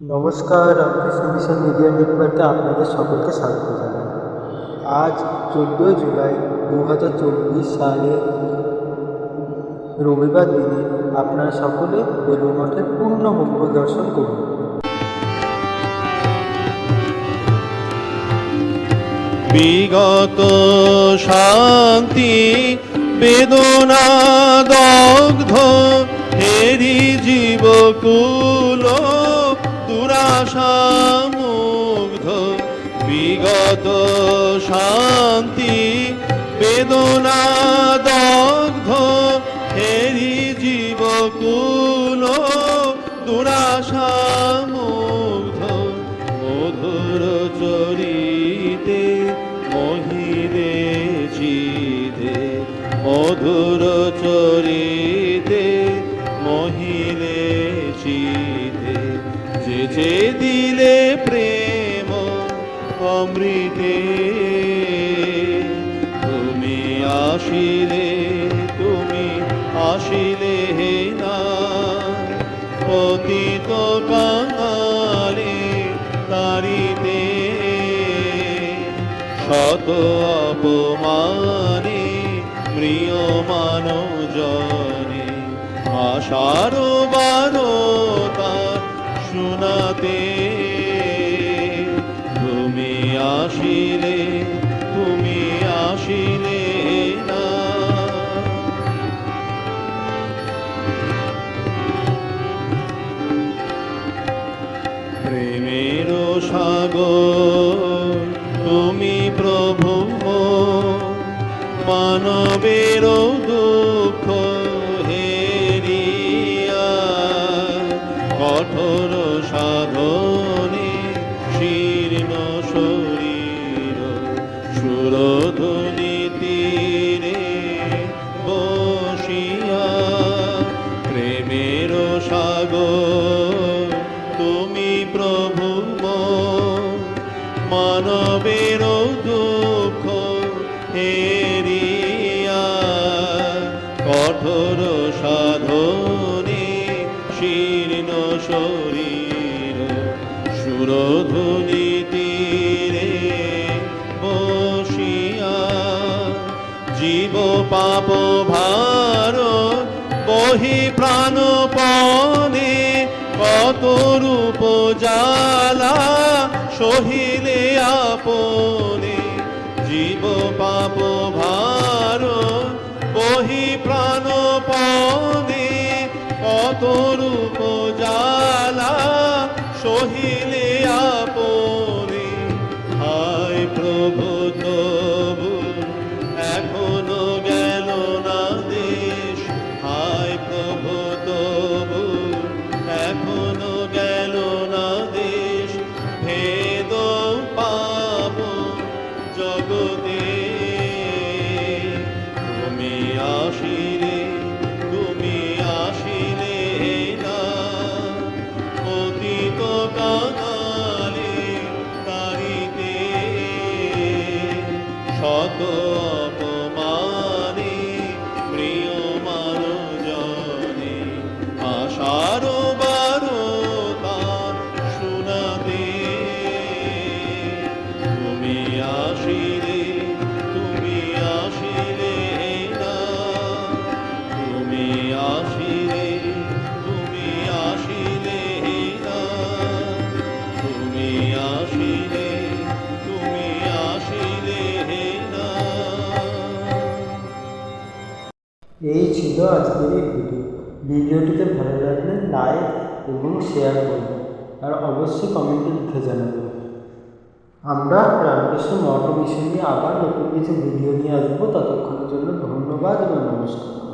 নমস্কার Ramakrishna mission media নেটওয়ার্কে আপনাদের সকলকে স্বাগত জানাই। আজ চোদ্দোই জুলাই দু হাজার চব্বিশ সালে রবিবার দিনে আপনারা সকলে বেলুর মঠে পূর্ণ মঙ্গল দর্শন করুন। বিগত শান্তি, বেদনা, দগ্ধ, হেরি জীবকুল দুরাশা মুগ্ধ বিগত শান্তি বেদনা দগ্ধ হেরি জীবকুল দুরাশা মুগ্ধ মধুর চরিতে মহিরে চিতে, মধুর চরিতে মহিরে চিতে। যে দিলে প্রেম অমৃতে। তুমি আসিলে তুমি আসিলে হে না। পতিত কাঙালে তারিতে। শত অপমানে প্রিয়মান জনে আশার বারতা শোনাতে তুমি আসিলে তুমি আসিলে না। প্রেমের সাগর তুমি প্রভু মানবের দুঃখ হেরিয়া। কঠোর প্রেমের সাগর, তুমি প্রভু মানবের দুঃখ হেরিয়া, কঠোর সাধনে শীর্ণ শরীর সুরধুনি তীরে বসিয়া। জীব পাপ ভার বহি প্রাণপণে কত রূপ জালা সহিলে আপনে। জীব পাপ ভার বহি প্রাণপণে কত রূপ জগতে। তুমি আসিলে তুমি আসিলে না। অতীত কাঙালে তারিতে শত এই ছিল আজকের এই ভিডিও ভিডিওটিতে ভালো লাগলে লাইক এবং শেয়ার করবেন আর অবশ্যই কমেন্টে লিখে জানাবেন। আমরা রামকৃষ্ণ মঠ মিশন নিয়ে আবার নতুন কিছু ভিডিও নিয়ে আসব। ততক্ষণের জন্য ধন্যবাদ এবং নমস্কার।